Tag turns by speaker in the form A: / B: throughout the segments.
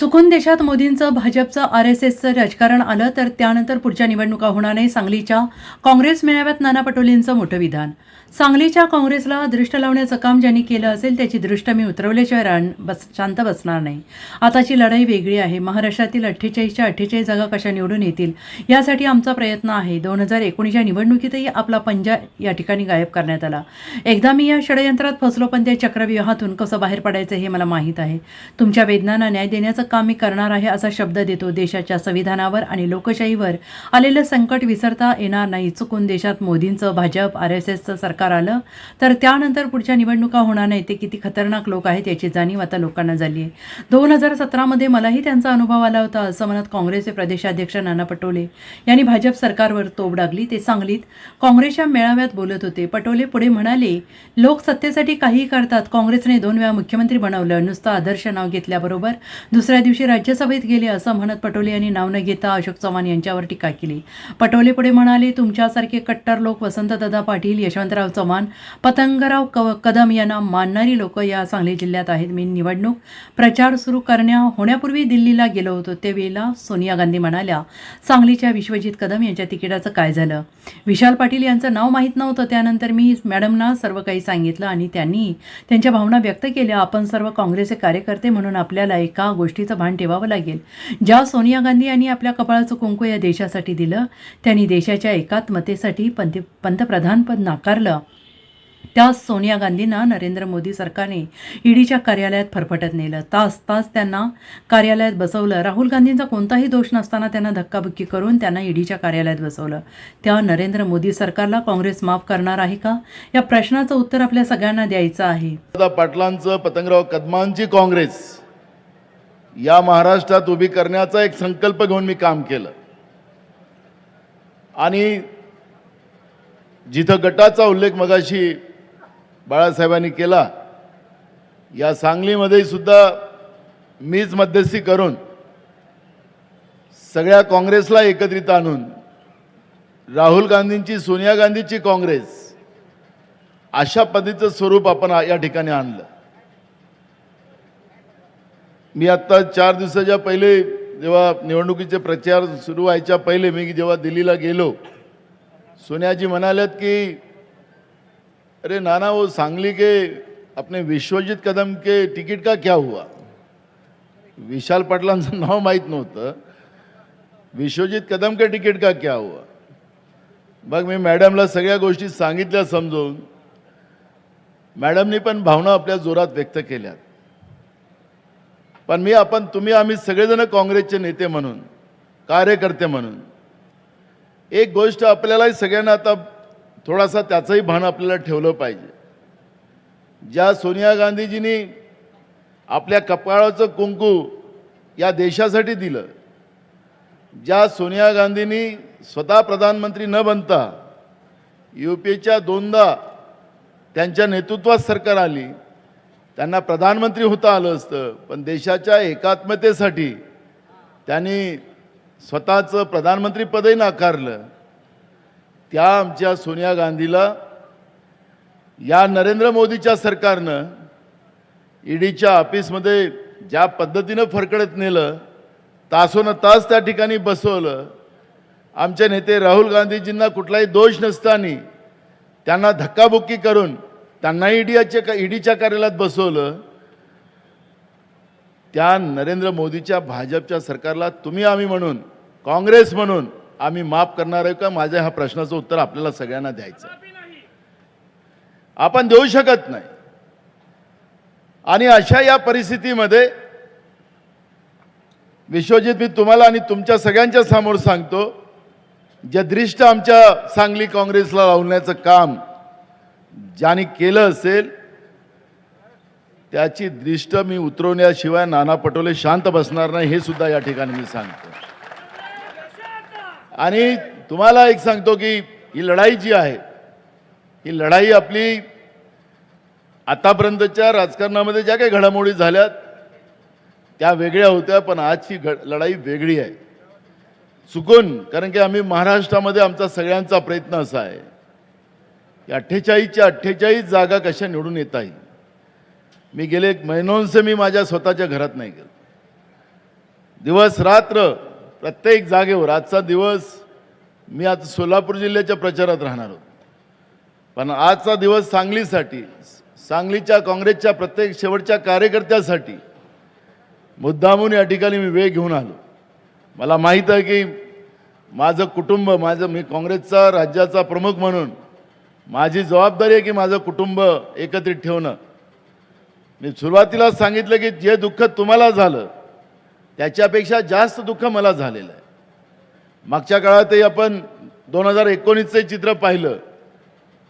A: चुकून देशात मोदींचं भाजपचं आर एस एसचं राजकारण आलं तर त्यानंतर पुढच्या निवडणुका होणार नाही. सांगलीच्या काँग्रेस मेळाव्यात नाना पटोलेंचं मोठं विधान. सांगलीच्या काँग्रेसला दृष्ट लावण्याचं काम ज्यांनी केलं असेल त्याची दृष्ट मी उतरवल्याशिवाय रान बस शांत बसणार नाही. आताची लढाई वेगळी आहे. महाराष्ट्रातील अठ्ठेचाळीसच्या अठ्ठेचाळीस जागा कशा निवडून येतील यासाठी आमचा प्रयत्न आहे. दोन हजार एकोणीसच्या निवडणुकीतही आपला पंजा या ठिकाणी गायब करण्यात आला. एकदा मी या षडयंत्रात फसलो पण त्या चक्रव्यूहातून कसं बाहेर पडायचं हे मला माहीत आहे. तुमच्या वेदनांना न्याय देण्याचं काम मी करणार आहे असा शब्द देतो. देशाच्या संविधानावर आणि लोकशाहीवर आलेलं संकट विसरता येणार नाही. चुकून देशात मोदींचं भाजप आर एस एसचं सरकार आलं तर त्यानंतर पुढच्या निवडणुका होणार नाही ते किती खतरनाक लोक आहेत याची जाणीव आता लोकांना झाली आहे दोन हजार सतरामध्ये मलाही त्यांचा अनुभव आला होता असं म्हणत काँग्रेसचे प्रदेशाध्यक्ष नाना पटोले यांनी भाजप सरकारवर तोब डागली. ते सांगलीत काँग्रेसच्या मेळाव्यात बोलत होते. पटोले पुढे म्हणाले लोक सत्तेसाठी काहीही करतात. काँग्रेसने दोन वेळा मुख्यमंत्री बनवलं. नुसतं आदर्श नाव घेतल्याबरोबर दुसऱ्या त्या दिवशी राज्यसभेत गेले असं म्हणत पटोले यांनी नाव न घेता अशोक चव्हाण यांच्यावर टीका केली. पटोले पुढे म्हणाले तुमच्यासारखे कट्टर लोक वसंतदादा पाटील यशवंतराव चव्हाण पतंगराव कव कदम यांना मानणारी लोक या सांगली जिल्ह्यात आहेत. मी निवडणूक प्रचार सुरू करण्या होण्यापूर्वी दिल्लीला गेलो होतो. त्यावेळेला सोनिया गांधी म्हणाल्या सांगलीच्या विश्वजित कदम यांच्या तिकिटाचं काय झालं? विशाल पाटील यांचं नाव माहीत नव्हतं. त्यानंतर मी मॅडमना सर्व काही सांगितलं आणि त्यांनी त्यांच्या भावना व्यक्त केल्या. आपण सर्व काँग्रेसचे कार्यकर्ते म्हणून आपल्याला एका गोष्टीचं भान ठेवावं लागेल. ज्या सोनिया गांधी यांनी आपल्या कपाळाचं कुंकू या देशासाठी दिलं त्यांनी देशाच्या एकात्मतेसाठी पंत पंतप्रधानपद नाकारलं. त्या सोनिया गांधींना नरेंद्र मोदी सरकारने ईडीच्या कार्यालयात फरफटत नेलं. तास तास त्यांना कार्यालयात बसवलं. राहुल गांधींचा कोणताही दोष नसताना त्यांना धक्काबुक्की करून त्यांना ईडीच्या कार्यालयात बसवलं. त्या नरेंद्र मोदी सरकारला काँग्रेस माफ करणार आहे का? या प्रश्नाचं उत्तर आपल्या सगळ्यांना द्यायचं आहे.
B: पाटलांचं पतंगराव कदमांची काँग्रेस. या महाराष्ट्रात उभी करण्याचा एक संकल्प घेऊन मी काम केलं. आणि जिथं गटाचा उल्लेख मगाशी बाळासाहेबांनी केला या सांगलीमध्ये सुद्धा मीच मध्यस्थी करून सगळ्या काँग्रेसला एकत्रित आणून राहुल गांधींची सोनिया गांधीची काँग्रेस अशा पद्धतीचं स्वरूप आपण या ठिकाणी आणलं. मी आत्ता चार दिवसाच्या पहिले जेव्हा निवडणुकीचे प्रचार सुरू व्हायच्या पहिले मी जेव्हा दिल्लीला गेलो सोनियाजी म्हणाल्यात की अरे नाना वो सांगली के अपने विश्वजित कदम के तिकीट का क्या हुआ? विशाल पाटलांचं नाव माहीत नव्हतं. विश्वजित कदम के तिकीट का क्या हुआ? मग मी मॅडमला सगळ्या गोष्टी सांगितल्या समजून मॅडमनी पण भावना आपल्या जोरात व्यक्त केल्यात. पण मी आपण तुम्ही आम्ही सगळेजण काँग्रेसचे नेते म्हणून कार्यकर्ते म्हणून. एक गोष्ट आपल्यालाही सगळ्यांना आता थोडासा त्याचंही भान आपल्याला ठेवलं पाहिजे. ज्या सोनिया गांधीजींनी आपल्या कपाळाचं कुंकू या देशासाठी दिलं ज्या सोनिया गांधींनी स्वतः प्रधानमंत्री न बनता यू पीच्या दोनदा त्यांच्या नेतृत्वात सरकार आली त्यांना प्रधानमंत्री होता आलं असतं पण देशाच्या एकात्मतेसाठी त्यांनी स्वतःचं प्रधानमंत्रीपदही नाकारलं. त्या आमच्या सोनिया गांधीला या नरेंद्र मोदीच्या सरकारनं ईडीच्या ऑफिसमध्ये ज्या पद्धतीनं फरकडत नेलं तासोनं तास त्या ठिकाणी बसवलं. आमचे नेते राहुल गांधीजींना कुठलाही दोष नसताना त्यांना धक्काबुक्की करून त्यांना ईडीच्या ईडीच्या कार्यालयात बसवलं. त्या नरेंद्र मोदीच्या भाजपच्या सरकारला तुम्ही आम्ही म्हणून काँग्रेस म्हणून आम्ही माफ करणार आहे का? माझ्या ह्या प्रश्नाचं उत्तर आपल्याला सगळ्यांना द्यायचं आहे. आपण देऊ शकत नाही. आणि अशा या परिस्थितीमध्ये विश्वजित मी तुम्हाला आणि तुमच्या सगळ्यांच्या समोर सांगतो ज्या दृष्ट आमच्या सांगली काँग्रेसला लावण्याचं काम ज्याने केलं असेल त्याची दृष्ट मी उतरवण्याशिवाय नाना पटोले शांत बसणार नाही हे सुद्धा या ठिकाणी मी सांगतो. आणि तुम्हाला एक सांगतो की ही लढाई जी आहे ही लढाई आपली आतापर्यंतच्या राजकारणामध्ये ज्या काही घडामोडी झाल्यात त्या वेगळ्या होत्या पण आजची घड लढाई वेगळी आहे. चुकून कारण की आम्ही महाराष्ट्रामध्ये आमचा सगळ्यांचा प्रयत्न असा आहे. की अठ्ठेचाळीसच्या अठ्ठेचाळीस जागा कशा निवडून येता येईल? मी गेले एक महिनोंचे मी माझ्या स्वतःच्या घरात नाही गेलो. दिवस रात्र प्रत्येक जागेवर आजचा दिवस मी आज सोलापूर जिल्ह्याच्या प्रचारात राहणार होतो. पण आजचा दिवस सांगलीसाठी सांगलीच्या काँग्रेसच्या प्रत्येक शेवटच्या कार्यकर्त्यासाठी मुद्दामून या ठिकाणी मी वेळ घेऊन आलो. मला माहीत आहे की माझं कुटुंब माझं मी काँग्रेसचा राज्याचा प्रमुख म्हणून माझी जबाबदारी आहे की माझं कुटुंब एकत्रित ठेवणं. मी सुरुवातीला सांगितलं की जे दुःख तुम्हाला झालं त्याच्यापेक्षा जास्त दुःख मला झालेलं आहे. मागच्या काळातही आपण दोन हजार एकोणीसचं चित्र पाहिलं.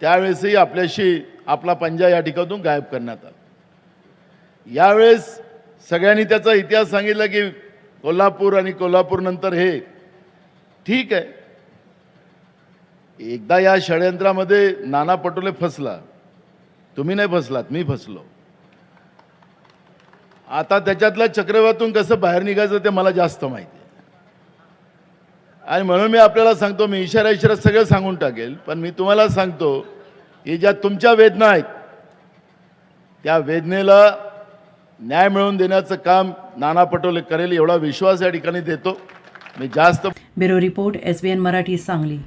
B: त्यावेळेसही आपल्याशी आपला पंजा या ठिकाणातून गायब करण्यात आला. यावेळेस सगळ्यांनी त्याचा इतिहास सांगितला की कोल्हापूर आणि कोल्हापूरनंतर हे ठीक आहे. एकदा या षडयंत्रामध्ये नाना पटोले फसला. तुम्ही नाही फसलात मी फसलो. आता त्याच्यातल्या चक्रव्यातून कसं बाहेर निघायचं ते मला जास्त माहिती आहे. आणि म्हणून मी आपल्याला सांगतो मी इशारा इशारा सगळं सांगून टाकेल पण मी तुम्हाला सांगतो की ज्या तुमच्या वेदना आहेत त्या वेदनेला न्याय मिळवून देण्याचं काम नाना पटोले करेल एवढा विश्वास या ठिकाणी देतो. मी जास्त
A: bureau report S B N Marathi Sangli.